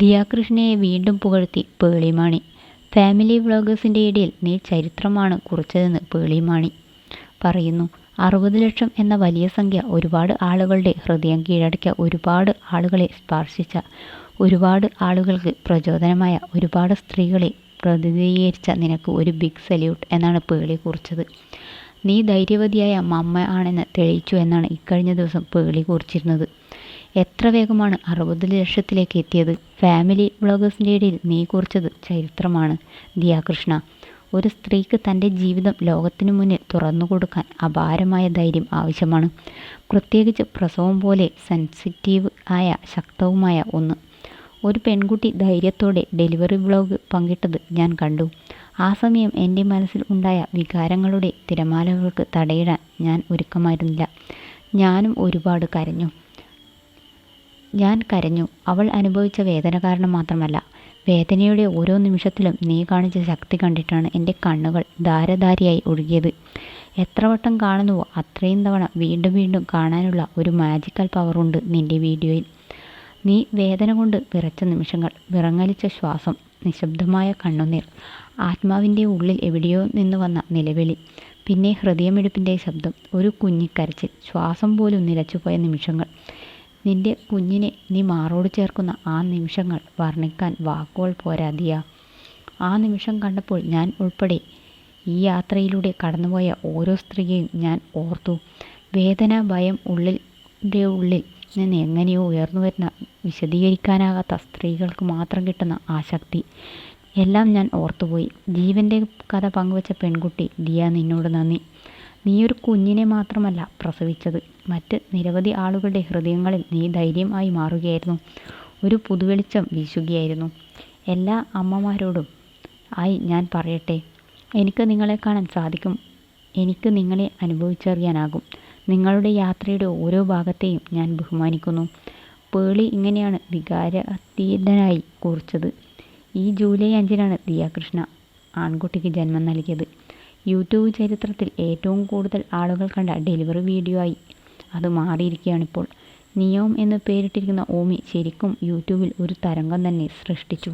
ദിയാകൃഷ്ണയെ വീണ്ടും പുകഴ്ത്തി പേളിമാണി. ഫാമിലി വ്ളോഗേഴ്സിന്റെ ഇടയിൽ നീ ചരിത്രമാണ് കുറിച്ചതെന്ന് പേളിമാണി പറയുന്നു. അറുപത് ലക്ഷം എന്ന വലിയ സംഖ്യ ഒരുപാട് ആളുകളുടെ ഹൃദയം കീഴടക്കിയ ഒരുപാട് ആളുകളെ സ്പർശിച്ച ഒരുപാട് ആളുകൾക്ക് പ്രചോദനമായ ഒരുപാട് സ്ത്രീകളെ പ്രതിനിധീകരിച്ച നിനക്ക് ഒരു ബിഗ് സല്യൂട്ട് എന്നാണ് പേളി കുറിച്ചത്. നീ ധൈര്യവതിയായ മമ്മ ആണെന്ന് തെളിയിച്ചു എന്നാണ് ഇക്കഴിഞ്ഞ ദിവസം പേളി കുറിച്ചിരുന്നത്. എത്ര വേഗമാണ് അറുപത് ലക്ഷത്തിലേക്ക് എത്തിയത്? ഫാമിലി വ്ളോഗേഴ്സിന്റെ ഇടയിൽ നീ കുറിച്ചത് ചരിത്രമാണ്. ദിയാകൃഷ്ണ ഒരു സ്ത്രീക്ക് തന്റെ ജീവിതം ലോകത്തിനു മുന്നിൽ തുറന്നു കൊടുക്കാൻ അപാരമായ ധൈര്യം ആവശ്യമാണ്. പ്രത്യേകിച്ച് പ്രസവം പോലെ സെൻസിറ്റീവ് ആയ ശക്തവുമായ ഒന്ന്. ഒരു പെൺകുട്ടി ധൈര്യത്തോടെ ഡെലിവറി വ്ളോഗ് പങ്കിട്ടത് ഞാൻ കണ്ടു. ആ സമയം എന്റെ മനസ്സിൽ ഉണ്ടായ വികാരങ്ങളുടെ തിരമാലകൾക്ക് തടയിടാൻ ഞാൻ ഒരുക്കമായിരുന്നില്ല. ഞാനും ഒരുപാട് കരഞ്ഞു. ഞാൻ കരഞ്ഞു. അവൾ അനുഭവിച്ച വേദന കാരണം മാത്രമല്ല വേദനയുടെ ഓരോ നിമിഷത്തിലും നീ കാണിച്ച ശക്തി കണ്ടിട്ടാണ് എന്റെ കണ്ണുകൾ ധാരധാരിയായി ഒഴുകിയത്. എത്ര വട്ടം കാണുന്നുവോ അത്രയും തവണ വീണ്ടും വീണ്ടും കാണാനുള്ള ഒരു മാജിക്കൽ പവറുണ്ട് നിന്റെ വീഡിയോയിൽ. നീ വേദന കൊണ്ട് വിറച്ച നിമിഷങ്ങൾ വിറങ്ങലിച്ച ശ്വാസം നിശബ്ദമായ കണ്ണുനീർ ആത്മാവിന്റെ ഉള്ളിൽ എവിടെയോ നിന്ന് വന്ന നിലവിളി പിന്നെ ഹൃദയമെടുപ്പിന്റെ ശബ്ദം ഒരു കുഞ്ഞിക്കരച്ചിൽ ശ്വാസം പോലും നിലച്ചുപോയ നിമിഷങ്ങൾ നിന്റെ കുഞ്ഞിനെ നീ മാറോട് ചേർക്കുന്ന ആ നിമിഷങ്ങൾ വർണിക്കാൻ വാക്കുകൾ പോരാതിയ ആ നിമിഷം കണ്ടപ്പോൾ ഞാൻ ഉൾപ്പെടെ ഈ യാത്രയിലൂടെ കടന്നുപോയ ഓരോ സ്ത്രീയെയും ഞാൻ ഓർത്തു. വേദന ഭയം ഉള്ളിന്റെ ഉള്ളിൽ നിന്ന് എങ്ങനെയോ ഉയർന്നു വരുന്ന വിശദീകരിക്കാനാകാത്ത സ്ത്രീകൾക്ക് മാത്രം കിട്ടുന്ന ആ ശക്തി. എല്ലാം ഞാൻ ഓർത്തുപോയി. ജീവന്റെ കഥ പങ്കുവച്ച പെൺകുട്ടി ദിയ നിന്നോട് നന്ദി. നീയൊരു കുഞ്ഞിനെ മാത്രമല്ല പ്രസവിച്ചത്. മറ്റ് നിരവധി ആളുകളുടെ ഹൃദയങ്ങളിൽ നീ ധൈര്യമായി മാറുകയായിരുന്നു. ഒരു പുതുവെളിച്ചം വീശുകയായിരുന്നു. എല്ലാ അമ്മമാരോടും ആയി ഞാൻ പറയട്ടെ. എനിക്ക് നിങ്ങളെ കാണാൻ സാധിക്കും. എനിക്ക് നിങ്ങളെ അനുഭവിച്ചറിയാനാകും. നിങ്ങളുടെ യാത്രയുടെ ഓരോ ഭാഗത്തെയും ഞാൻ ബഹുമാനിക്കുന്നു. പേളി ഇങ്ങനെയാണ് വികാരതീതനായി കുറിച്ചത്. ഈ ജൂലൈ അഞ്ചിനാണ് ദിയാകൃഷ്ണ ആൺകുട്ടിക്ക് ജന്മം നൽകിയത്. യൂട്യൂബ് ചരിത്രത്തിൽ ഏറ്റവും കൂടുതൽ ആളുകൾ കണ്ട ഡെലിവറി വീഡിയോ ആയി അത് മാറിയിരിക്കുകയാണിപ്പോൾ. നിയോം എന്ന് പേരിട്ടിരിക്കുന്ന ഓമി ശരിക്കും യൂട്യൂബിൽ ഒരു തരംഗം തന്നെ സൃഷ്ടിച്ചു.